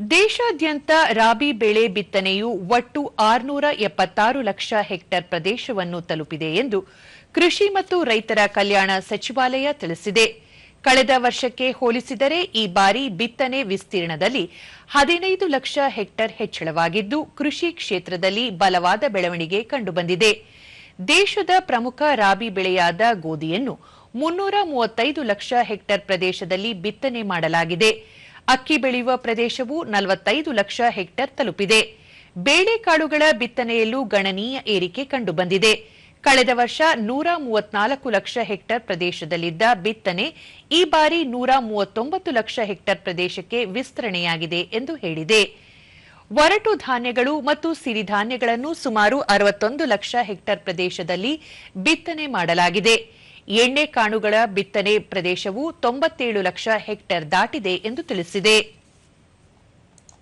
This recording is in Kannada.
ದೇಶಾದ್ಯಂತ ರಾಬಿ ಬೆಳೆ ಬಿತ್ತನೆಯು ಒಟ್ಟು ಆರುನೂರ ಎಪ್ಪತ್ತಾರು ಲಕ್ಷ ಹೆಕ್ಟೇರ್ ಪ್ರದೇಶವನ್ನು ತಲುಪಿದೆ ಎಂದು ಕೃಷಿ ಮತ್ತು ರೈತರ ಕಲ್ಯಾಣ ಸಚಿವಾಲಯ ತಿಳಿಸಿದೆ. ಕಳೆದ ವರ್ಷಕ್ಕೆ ಹೋಲಿಸಿದರೆ ಈ ಬಾರಿ ಬಿತ್ತನೆ ವಿಸ್ತೀರ್ಣದಲ್ಲಿ ಹದಿನೈದು ಲಕ್ಷ ಹೆಕ್ಟೇರ್ ಹೆಚ್ಚಳವಾಗಿದ್ದು, ಕೃಷಿ ಕ್ಷೇತ್ರದಲ್ಲಿ ಬಲವಾದ ಬೆಳವಣಿಗೆ ಕಂಡುಬಂದಿದೆ. ದೇಶದ ಪ್ರಮುಖ ರಾಬಿ ಬೆಳೆಯಾದ ಗೋಧಿಯನ್ನು ಮುನ್ನೂರ ಮೂವತ್ತೈದು ಲಕ್ಷ ಹೆಕ್ಟೇರ್ ಪ್ರದೇಶದಲ್ಲಿ ಬಿತ್ತನೆ ಮಾಡಲಾಗಿದೆ. ಅಕ್ಕಿ ಬೆಳೆಯುವ ಪ್ರದೇಶವು ನಲವತ್ತೈದು ಲಕ್ಷ ಹೆಕ್ಟೇರ್ ತಲುಪಿದೆ. ಬೇಳೆಕಾಳುಗಳ ಬಿತ್ತನೆಯಲ್ಲೂ ಗಣನೀಯ ಏರಿಕೆ ಕಂಡುಬಂದಿದೆ. ಕಳೆದ ವರ್ಷ ನೂರ ಮೂವತ್ನಾಲ್ಕು ಲಕ್ಷ ಹೆಕ್ಟೇರ್ ಪ್ರದೇಶದಲ್ಲಿದ್ದ ಬಿತ್ತನೆ ಈ ಬಾರಿ ನೂರ ಮೂವತ್ತೊಂಬತ್ತು ಲಕ್ಷ ಹೆಕ್ಟೇರ್ ಪ್ರದೇಶಕ್ಕೆ ವಿಸ್ತರಣೆಯಾಗಿದೆ ಎಂದು ಹೇಳಿದೆ. ಒರಟು ಧಾನ್ಯಗಳು ಮತ್ತು ಸಿರಿಧಾನ್ಯಗಳನ್ನು ಸುಮಾರು ಅರವತ್ತೊಂದು ಲಕ್ಷ ಹೆಕ್ಟೇರ್ ಪ್ರದೇಶದಲ್ಲಿ ಬಿತ್ತನೆ ಮಾಡಲಾಗಿದೆ. ಎಣ್ಣೆ ಕಾಳುಗಳ ಬಿತ್ತನೆ ಪ್ರದೇಶವು ತೊಂಬತ್ತೇಳು ಲಕ್ಷ ಹೆಕ್ಟೇರ್ ದಾಟಿದೆ ಎಂದು ತಿಳಿಸಿದೆ.